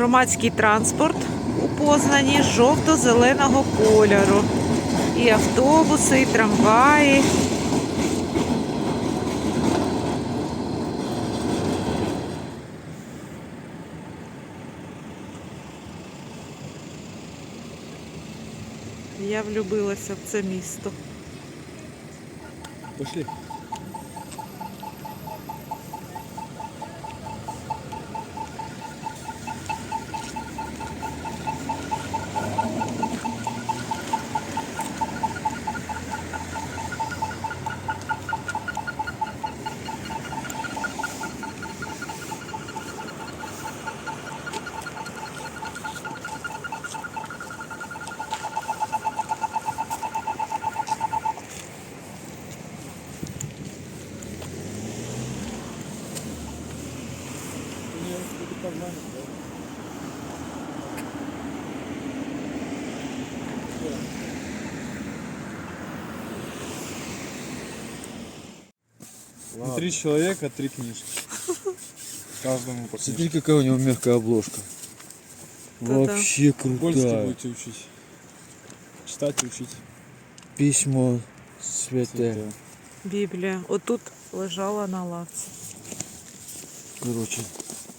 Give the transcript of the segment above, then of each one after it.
громадський транспорт у Познані жовто-зеленого кольору. І автобуси, і трамваї. Я влюбилася в це місто. Пошли. Не Три человека, три книжки. Каждому по книжке. Смотри, какая у него мягкая обложка. Да-да. Вообще Польский крутая. будете учить. Читать и учить. Письмо святое. Святое. Біблія. Отут лежала на лавці. Короче.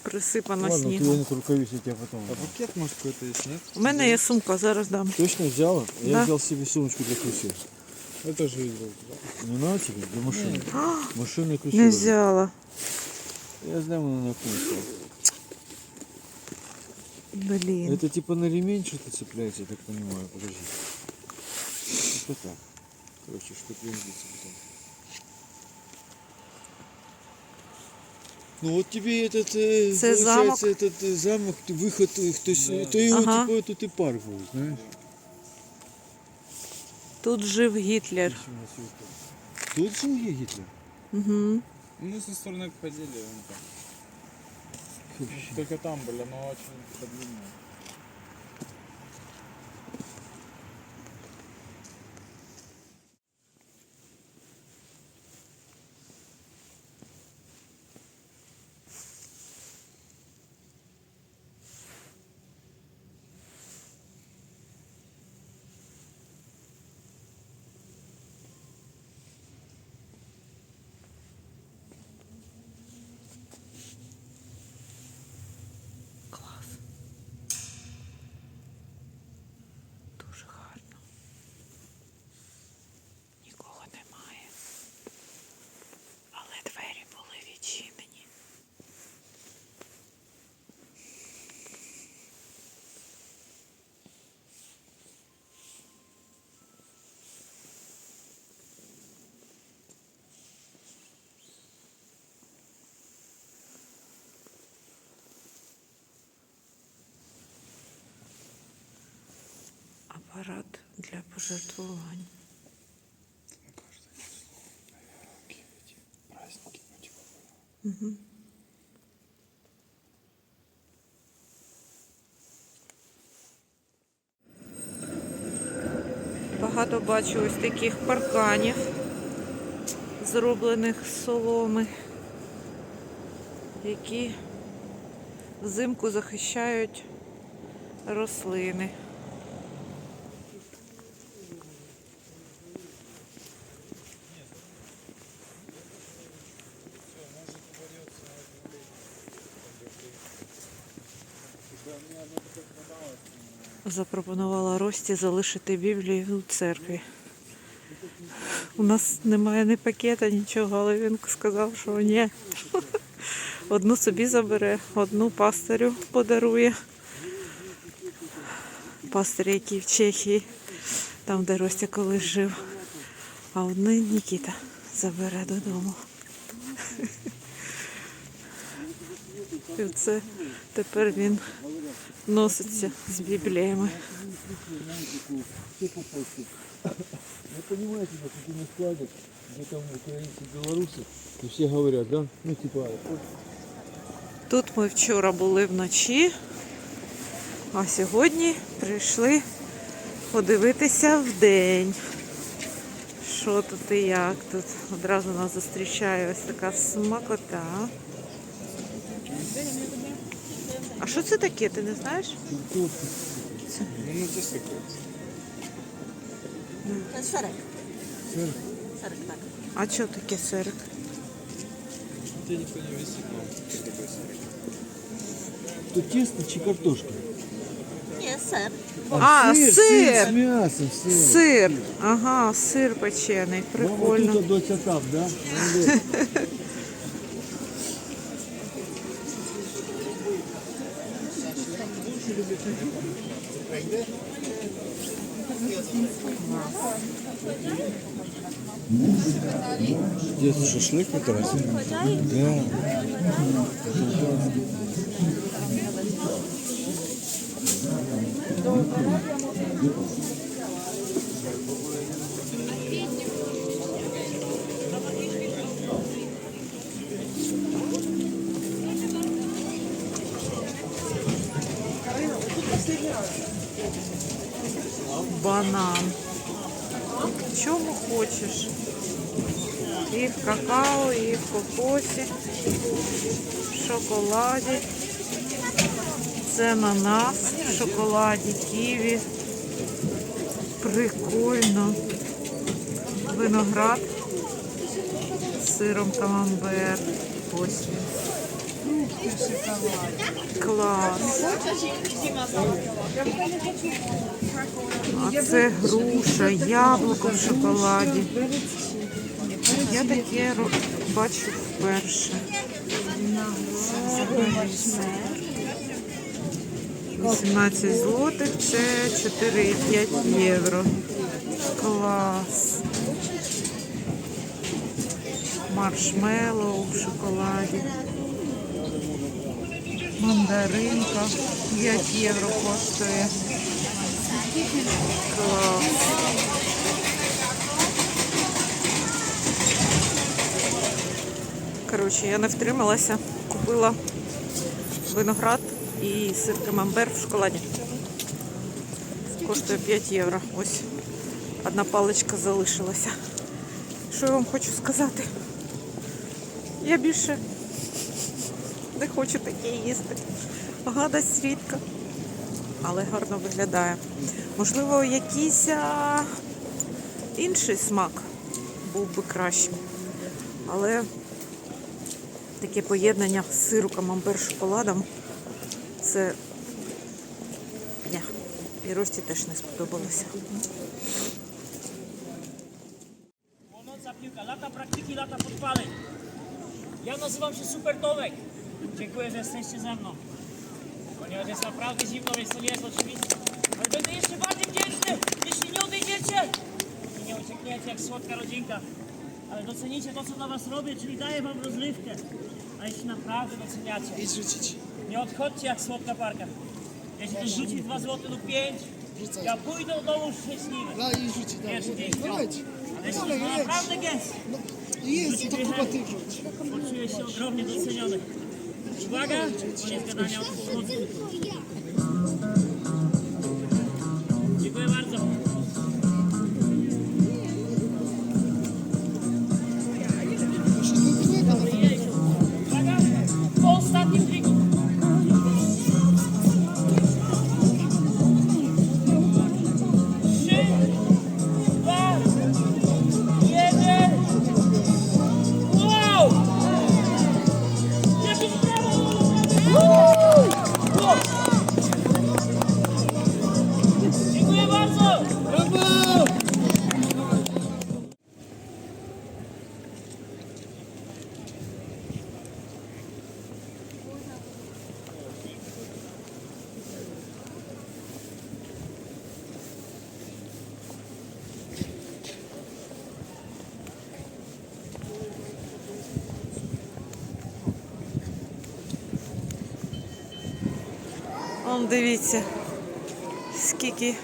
Присипана Ладно, ты снігом. на рукавицы я тебе потом. А пакет может какой-то есть, нет? У мене є сумка, зараз дам. Точно взяла? Я Да. взял себе сумочку для ключей. Я тоже видел. Не надо тебе? Для машины. Машины ключи. Не взяла. Я знаю, она на книжку. Блін. Это типа на ремень что-то цепляется, я так понимаю. Подожди. Типа так. Короче, что пригодится потом. Ну вот тебе этот, э, Це замок? получается, этот э, замок, выход, э, то, есть, то его Ага. типа тут и парк будет, знаешь? Тут жив Гітлер. Тут жил я Гитлер? Угу. Мы со стороны ходили, вон там. Только там были, но очень длинные. Для пожертвувань. Угу. Багато бачу ось таких парканів, зроблених з соломи, які взимку захищають рослини. Запропонувала Рості залишити Біблію у церкві. У нас немає ні пакета, нічого, але він сказав, що ні. Одну собі забере, одну пастирю подарує. Пастир, який в Чехії, там, де Ростя колись жив. А одну Нікіта забере додому. І це тепер він носиться з бібліями. Вы понимаете, на каких складах, где там украинцы, белорусы, и все говорят, да? Ну типа, Тут ми вчора були вночі, а сьогодні прийшли подивитися вдень. Що тут і як тут. Одразу нас зустрічає ось така смакота. А що це таке, ти не знаєш? Картошка. Ну, не засипається. Це серик. Сыр. Серик, так. А що таке сирик? Тебе ніхто не висить, ну, що таке сирик? То тесто чи картошка? Ні, сир. А, сыр, сыр. с мясом, сыр. Сир. Ага, сир печений. Мама Прикольно. тут доця там, да? Здесь шашлык как раз. Да. Доброго. Хочеш? І в какао, і в кокосі, в шоколаді. Це ананас, в шоколаді, ківі. Прикольно. Виноград з сиром камамбер. Ось він. Клас. А це груша, яблуко в шоколаді. Я таке бачу вперше. Все. 18 злотих це 4,5 євро. Клас. Маршмеллоу в шоколаді. Мандаринка 5 євро коштує. Клас. Коротше, я не втрималася, купила виноград і сир камамбер в шоколаді. Коштує 5 євро. Ось одна паличка залишилася. Що я вам хочу сказати? Я більше не хочу таке їсти. Гадость рідка, але гарно виглядає. Можливо, якийсь а, інший смак був би кращим. Але таке поєднання сиру камамбер з шоколадом це. І Рості теж не сподобалося. Lata praktyki, lata podpaleń. Ja nazywam się Super Tomek. Dziękuję, że jesteście ze mną. Ponieważ jest naprawdę zimno, więc to nie jest oczywiste. Ale będę jeszcze bardziej wdzięczny, jeśli nie odejdziecie i nie uciekniecie jak słodka rodzinka. Ale docenicie to, co dla was robię, czyli daję wam rozrywkę. A jeśli naprawdę doceniacie... I rzucić. Nie odchodźcie jak słodka parka. Jeśli to rzuci 2 zł lub 5, Rzucaj. ja pójdę do domu szczęśliwy. No i rzuci tam. Wiesz, gdzieś No tam. Ale jeśli no, to naprawdę gęsto, No, jest, to chyba ty rzuć. poczuję się ogromnie doceniony. Uwaga, koniec gadania o tym Он дивіться, скільки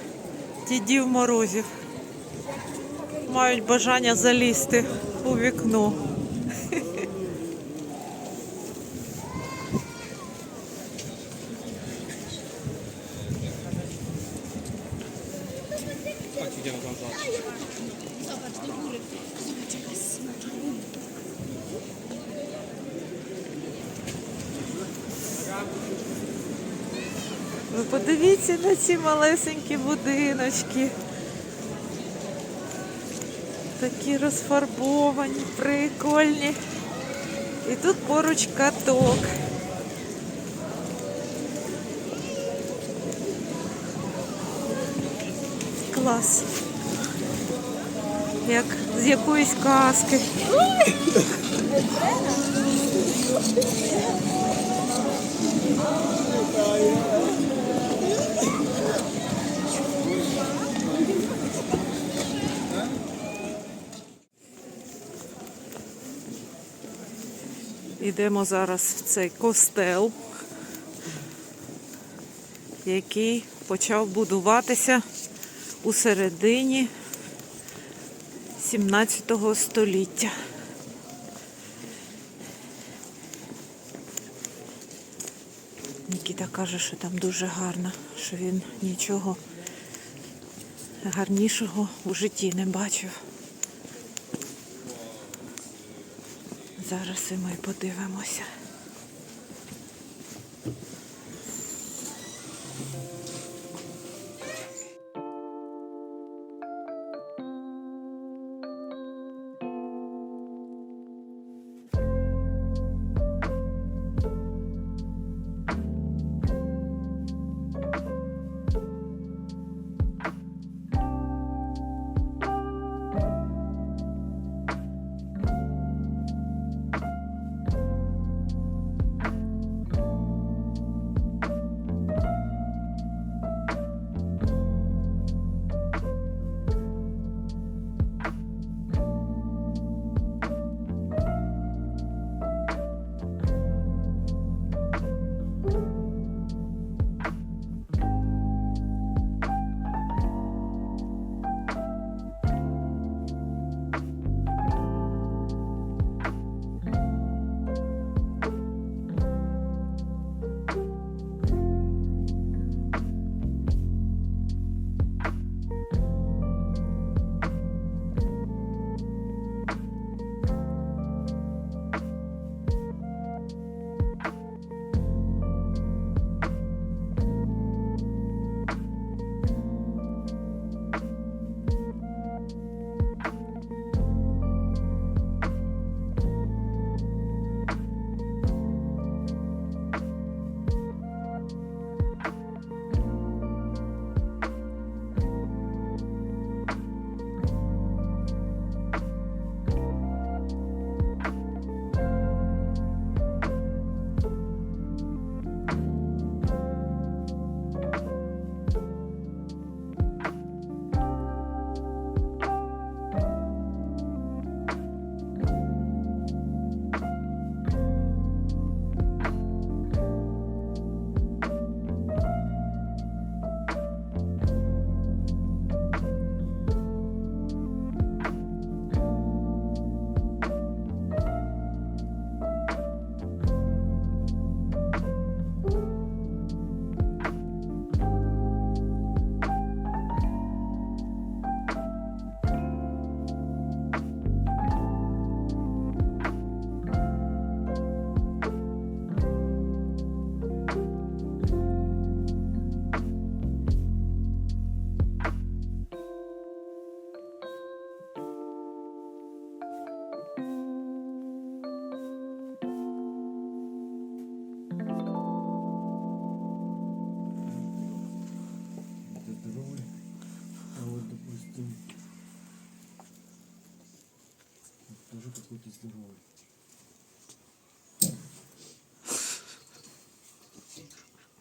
дідів морозів мають бажання залізти у вікно. Подивіться на ці малесенькі будиночки. Такі розфарбовані, прикольні. І тут поруч каток. Клас. Як з якоїсь казки. Йдемо зараз в цей костел, який почав будуватися у середині 17 століття. Нікіта каже, що там дуже гарно, що він нічого гарнішого у житті не бачив. Зараз і ми подивимося.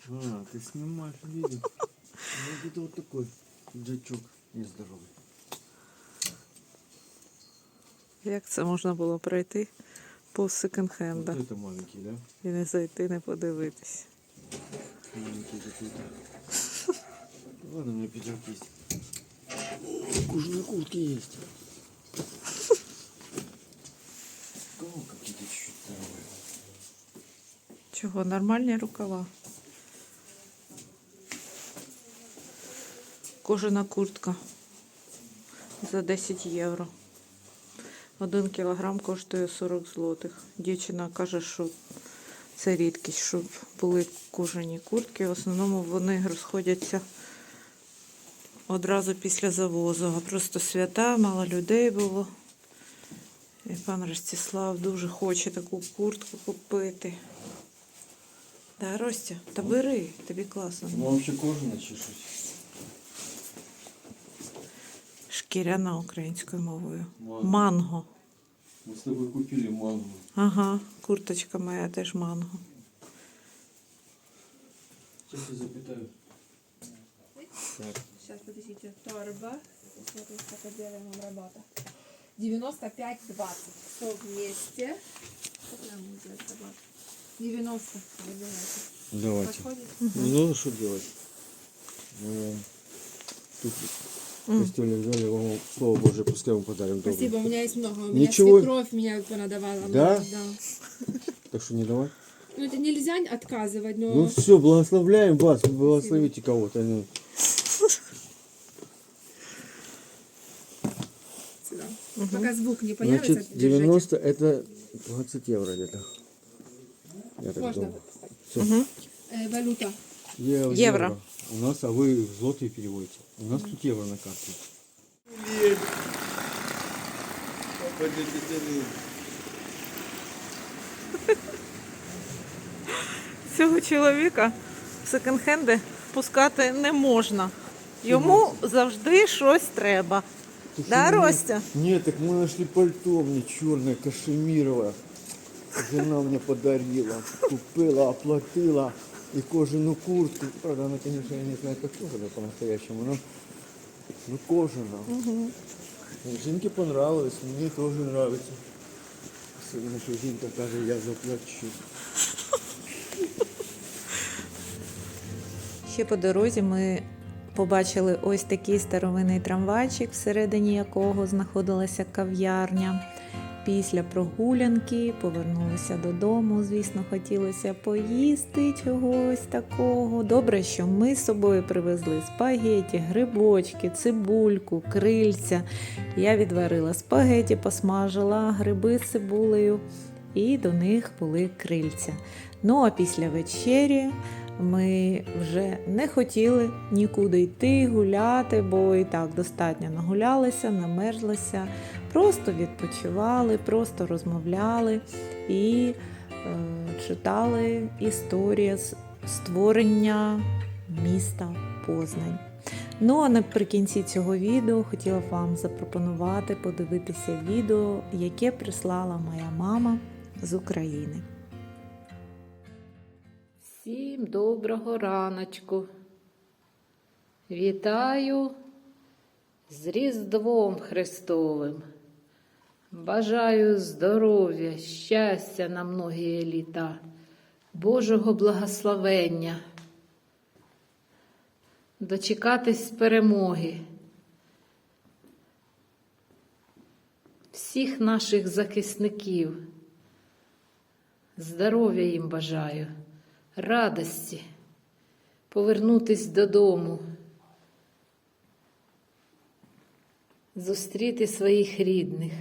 А, ты снимаешь видео. Вот это вот такой джачок нездоровый. Як це можна було пройти по Вот секонд-хенда это маленький, да? і не зайти, не подивитись? Маленький какой-то. Ладно, у меня пиджак есть. Кожаные куртки есть. Кого какие-то чуть-чуть здоровые. Чого? Нормальні рукава. Кожана куртка за 10 євро. Один кілограм коштує 40 злотих. Дівчина каже, що Це рідкість, щоб були кожані куртки. В основному вони розходяться одразу після завозу. А просто свята, мало людей було. І пан Ростислав дуже хоче таку куртку купити. Да, Ростя, та бери, тобі класно. Ну, вообще кожаное чи щось? Шкіряна українською мовою. Манго. Манго. Мы с тобой купили мангу. Ага, курточка моя теж манго. Сейчас я запитаю. Сейчас, подождите, торба. Смотрите, как делаем вам работа. 95-20. Все вместе. Как нам будет работа? 90. Давайте. Подходит? Ну, что делать? Ну, Тут костюльник взяли, вам, слава Божие, пускай вам подарим. добрый. Спасибо, у меня есть много. У меня Ничего. свекровь меня понадавала. Да? да. Так что не давай. Ну, это нельзя отказывать, но... Ну все, благословляем вас, благословите кого-то. Ну. Сюда. Пока звук не появится, Значит, держите. 90 это 20 евро где-то. Я так Можно. думаю. Э, валюта. Евро. Евро. У нас, а вы в злотые переводите. У нас тут евро на карте. Цього чоловіка в секонд-хенди пускати не можна. Йому завжди щось треба. Да, Ростя? Нет, так мы нашли пальто мне черное, кашемировое. Жена мне подарила, купила, оплатила. И кожаную куртку. Правда, она, конечно, я не знаю, как кожаная по-настоящему, но ну, кожаная. И Жинке понравилось, мне тоже нравится. Особенно, что Жинка каже, я заплачу. Ще по дорозі ми побачили ось такий старовинний трамвайчик, всередині якого знаходилася кав'ярня. Після прогулянки повернулися додому. Звісно, хотілося поїсти чогось такого. Добре, що ми з собою привезли спагеті, грибочки, цибульку, крильця. Я відварила спагеті, посмажила гриби з цибулею, і до них були крильця. Ну а після вечері ми вже не хотіли нікуди йти, гуляти, бо і так достатньо нагулялися, намерзлися, просто відпочивали, просто розмовляли і е, читали історію з створення міста Познань. Ну а наприкінці цього відео хотіла вам запропонувати подивитися відео, яке прислала моя мама з України. Всім доброго раночку. Вітаю з Різдвом Христовим. Бажаю здоров'я, щастя на многі літа, Божого благословення, дочекатись перемоги. Всіх наших захисників. Здоров'я їм бажаю, радості, повернутись додому, зустріти своїх рідних.